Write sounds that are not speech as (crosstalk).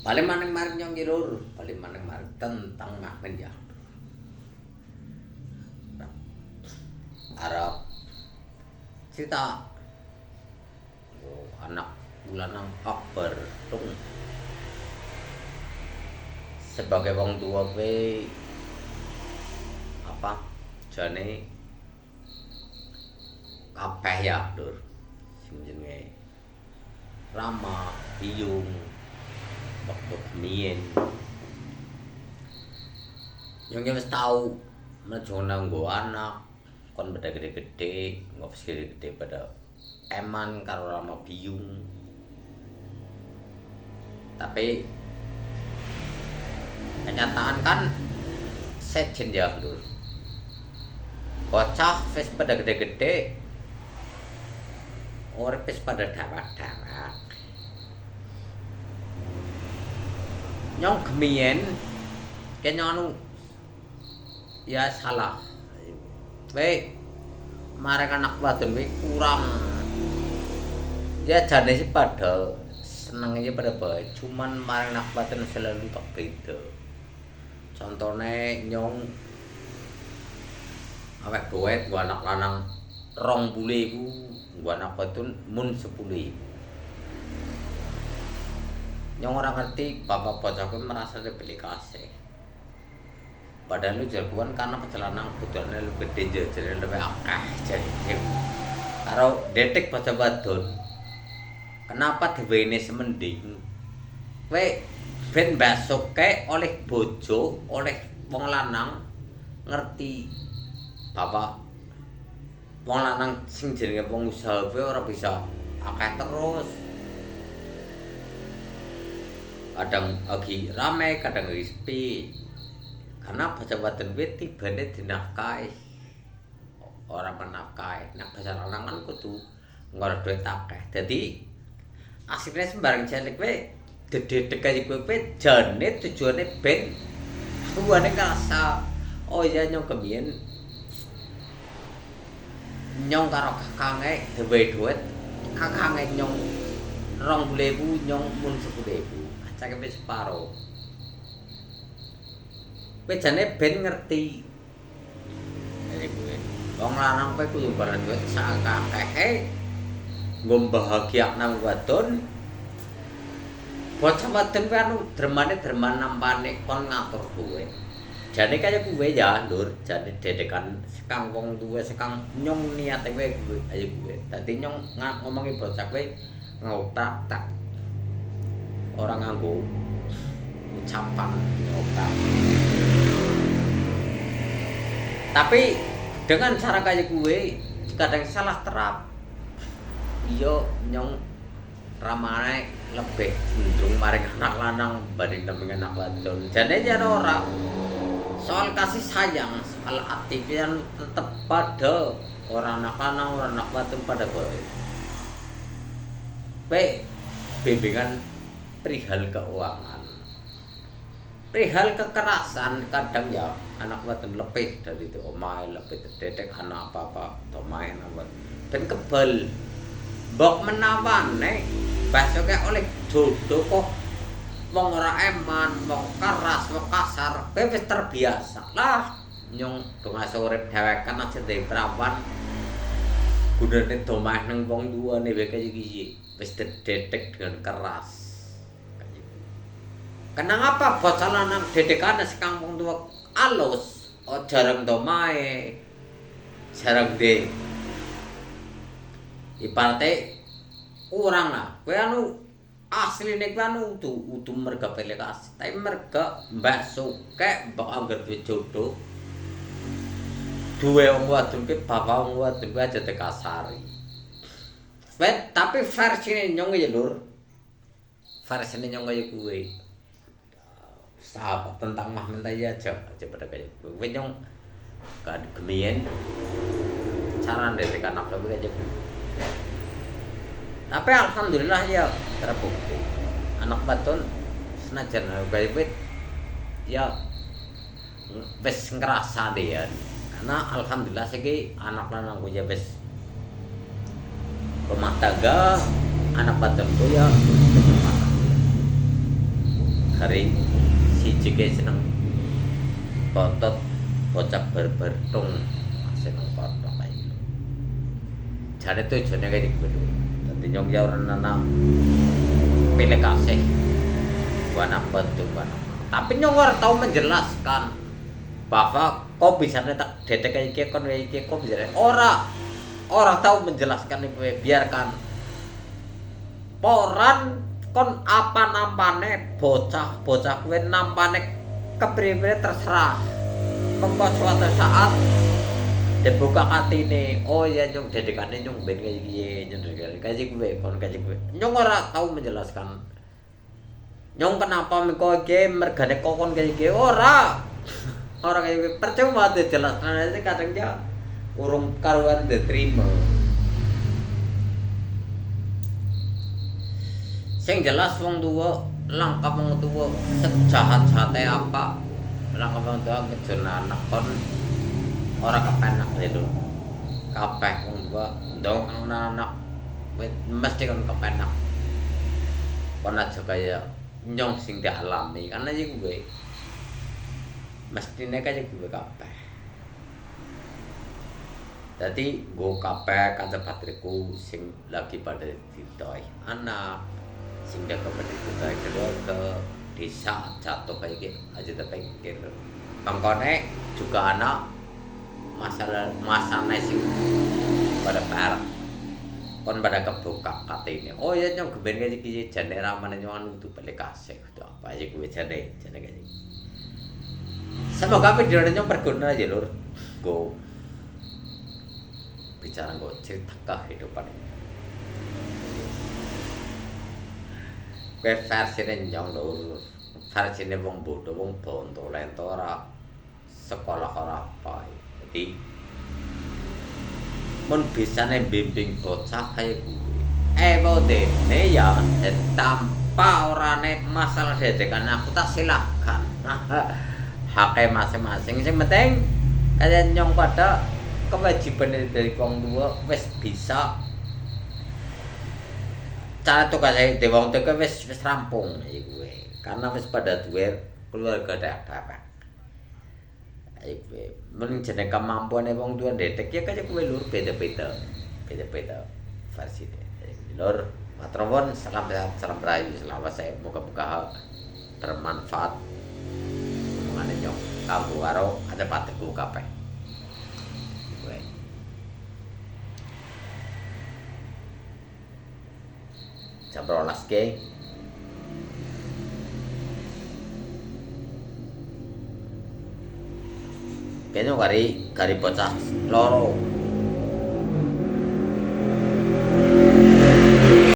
Balik maneng marek nyong lur, balik maneng marek tentang Mahmen ya. Arab. Cerita. Oh, anak bulan Oktober. Tung sebagai wong tua pe apa jane kabeh ya sing jenenge Rama, Biyung, waktu kemien yang kita tahu mencoba nggo anak kon beda gede-gede ngopes gede-gede pada eman karo Rama Biyung tapi kenyataan kan sejen ya lur bocah wis pada gede-gede wis pada dawak-dawak nyong gemien. Kenyong ya salah. Baik, marek anak wadon kuwi kurang. Ya jane sih pada seneng aja pada baik cuman marek anak wadon selalu tak beda. Contohnya nyong awek duet gua anak lanang rong bule iku gua anak wadon mun sepuluh iku nyong orang ngerti bapak bocahku merasa dibeli kasih padahal lu jagoan karena perjalanan kebutuhannya lebih gede jadi lebih akeh jadi karo detek baca wadon kenapa ini semending? We ben besok ke oleh bojo oleh wong lanang ngerti. Bapak wong lanang sing jenenge wong usaha we ora bisa akeh terus kadang lagi rame kadang lagi sepi. Karena bahasa batin kuwi tibane dinafkahi. Orang menafkahi. Nah bahasa lanang kan kudu ngorek duit akeh. Jadi asline sembarang jelek kuwi dededek aja kuwi kuwi jane tujuane ben aku ane ngerasa oh iya nyong kemien nyong karo kakange duwe duit kakange nyong 20.000 nyong mun 10.000 cakepe separo. Wejane ben ngerti. Wong lanang kowe kudu barang duit sak akeh. Eh, nggo bahagiakna wadon. Bocah wadon kuwi anu dremane dreman nampane kon ngatur kowe. Jane kaya kowe ya, Lur, jane dedekan sekang wong tuwa sekang nyong niate kowe kowe ayo kowe. Dadi nyong ngomongi bocah kowe ngotak tak orang nganggo ucapan ngotak tapi dengan cara kayak gue kadang salah terap. Iya nyong ramane lebih cenderung maring anak lanang banding dengan anak wadon. Jadi aja orang soal kasih sayang soal aktivitas tetap pada orang anak lanang orang anak wadon pada gue baik bimbingan perihal keuangan. Perihal kekerasan kadang ya anak wadon lebih dari itu omai lebih dedek anak apa apa atau main apa dan kebal. Bok menawan nih besoknya oleh jodoh kok. Wong ora eman wong keras wong kasar bebas terbiasa. Lah nyong donga sore dewekan aja dari perawan gunane domah nang wong dua nih kayak gini wis dedek dengan keras Kenapa bocah lanang dedekane sekampung tua alus, oh jarang domae. Jarang de. Iparate kurang lah. Kowe anu asline kowe anu udu udu merga pelek asli. Tapi merga mbak suke mbak anggar duwe jodoh. Duwe wong wadon ki bapak wong wadon kuwi aja tekasari. Bet, tapi versi nyong ya lur. Versi nyong ya kuwe. Sahabat tentang Mahmud aja aja aja pada kayak gue nyong gak gemien cara dari anak lebih aja. Tapi alhamdulillah ya terbukti. Anak baton senajan baik ya bes ngerasa deh ya. Karena alhamdulillah sih anak lanang gue ya bes rumah tangga anak baton gue ya hari siji ke seneng bontot bocah berbertung. Seneng kono kae jane tujuane iki lho dadi nyong ya ora ana pilih kasih. Wana bantu wana tapi nyong ora tau menjelaskan bahwa kok bisa tak detek kayak iki kon kayak iki kok bisa ora ora tahu menjelaskan itu biarkan poran kon apa nampane bocah-bocah kuwi nampane kepriwe terserah. Mengko suatu saat dibuka katine. Oh ya nyung dedekane nyung ben kaya piye nyung dedekane kaya kuwi kon kaya kuwi nyung ora tau menjelaskan. Nyung kenapa mengko iki mergane kokon kaya kuwi ora. Ora kaya kuwi percuma dijelaskan. Kadang ya urung karuan diterima. Sing jelas wong tua langkah wong tua sejahat sate apa? Langkah wong tua ngejon anak kon ora kepenak itu. Kabeh wong tua ndong anak mesti kon kepenak. Kon aja kaya nyong sing dialami karena aja gue mestine kaya gue kabeh. Jadi gue kabeh kanca patriku sing lagi pada ditoi anak pada ditoi kedua ke desa jatuh kayak gitu aja tapi pikir. Pangkone juga anak masalah masalah sing pada per kon pada kebuka katanya oh ya nyong geben kayak gitu jane ramane nyong itu balik kasih itu apa. Aja gue jane jane kayak gitu semoga video nyong berguna aja lur. Go. Bicara gue cerita kehidupan ini. Gue versi ini nyong lur, versi ini wong bodoh, wong bondo, lento ora sekolah ora apa. Jadi, mun bisa nih bimbing bocah kayak gue. Eh, mau deh, ya, tanpa orang nih masalah dedekan aku tak silahkan. (laughs) Haknya masing-masing, sing penting kalian nyong pada kewajiban dari wong tua wis bisa saya di wong tua wis wis rampung iki gue karena wis pada duwe keluarga dak apa mending jeneng kemampuan wong tua detek ya kaya gue lur beda-beda. Beda-beda versi lur Matrovon, salam sehat, salam rayu, selamat saya. Moga-moga bermanfaat. Omongan nyok, kamu waro ada patiku kabeh. Rolas ke kayaknya kari kari bocah loro